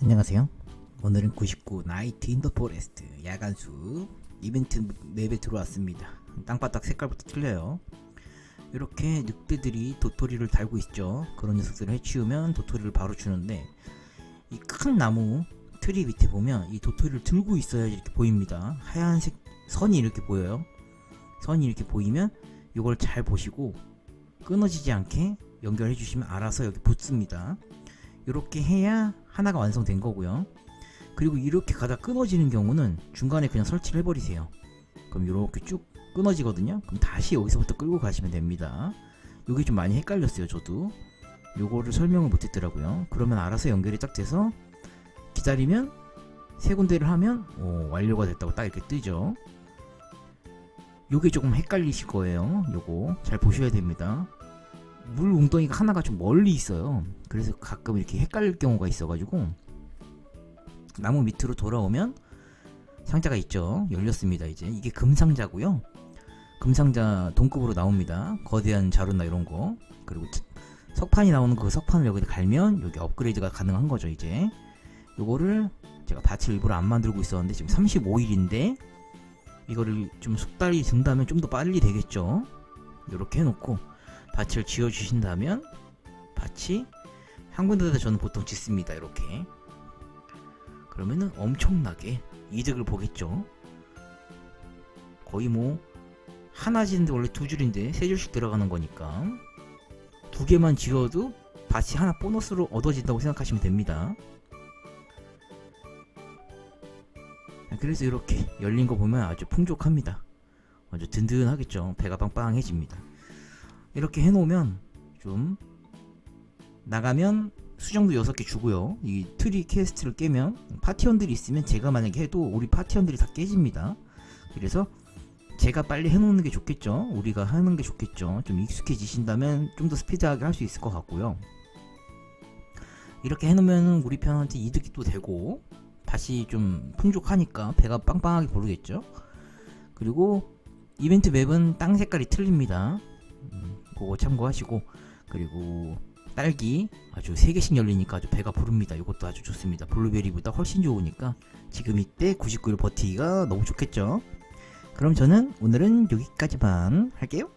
안녕하세요. 오늘은 99 나이트 인더 포레스트 야간수 이벤트 맵에 들어왔습니다. 땅바닥 색깔부터 틀려요. 이렇게 늑대들이 도토리를 달고 있죠. 그런 녀석들을 해치우면 도토리를 바로 주는데 이 큰 나무 트리 밑에 보면 이 도토리를 들고 있어야 이렇게 보입니다. 하얀색 선이 이렇게 보여요. 선이 이렇게 보이면 이걸 잘 보시고 끊어지지 않게 연결해 주시면 알아서 여기 붙습니다. 이렇게 해야 하나가 완성된 거고요. 그리고 이렇게 가다 끊어지는 경우는 중간에 그냥 설치를 해버리세요. 그럼 이렇게 쭉 끊어지거든요. 그럼 다시 여기서부터 끌고 가시면 됩니다. 이게 좀 많이 헷갈렸어요, 저도. 요거를 설명을 못했더라고요. 그러면 알아서 연결이 딱 돼서 기다리면 세 군데를 하면 오, 완료가 됐다고 딱 이렇게 뜨죠. 요게 조금 헷갈리실 거예요. 요거 잘 보셔야 됩니다. 물 웅덩이가 하나가 좀 멀리 있어요. 그래서 가끔 이렇게 헷갈릴 경우가 있어가지고 나무 밑으로 돌아오면 상자가 있죠. 열렸습니다. 이제 이게 금상자고요. 금상자 동급으로 나옵니다. 거대한 자루나 이런 거 그리고 트- 석판이 나오는 그 석판을 여기다 갈면 여기 업그레이드가 가능한 거죠. 이제 요거를 제가 밭을 일부러 안 만들고 있었는데 지금 35일인데 이거를 좀 숙달이 된다면 좀 더 빨리 되겠죠. 이렇게 해놓고 밭을 지어 주신다면 밭이 한 군데다 저는 보통 짓습니다 이렇게. 그러면은 엄청나게 이득을 보겠죠? 거의 뭐 하나 짓는데 원래 두 줄인데 세 줄씩 들어가는 거니까 두 개만 지어도 밭이 하나 보너스로 얻어진다고 생각하시면 됩니다. 그래서 이렇게 열린 거 보면 아주 풍족합니다. 아주 든든하겠죠? 배가 빵빵해집니다 이렇게 해놓으면 좀 나가면 수정도 6개 주고요. 이 트리 퀘스트를 깨면 파티원들이 있으면 제가 만약에 해도 우리 파티원들이 다 깨집니다. 그래서 제가 빨리 해놓는 게 좋겠죠. 우리가 하는 게 좋겠죠. 좀 익숙해지신다면 좀 더 스피드하게 할 수 있을 것 같고요. 이렇게 해놓으면 우리 편한테 이득이 또 되고 다시 좀 풍족하니까 배가 빵빵하게 부르겠죠. 그리고 이벤트 맵은 땅 색깔이 틀립니다. 음, 그거 참고하시고 그리고 딸기 아주 3개씩 열리니까 아주 배가 부릅니다. 이것도 아주 좋습니다. 블루베리보다 훨씬 좋으니까 지금 이때 99일 버티기가 너무 좋겠죠? 그럼 저는 오늘은 여기까지만 할게요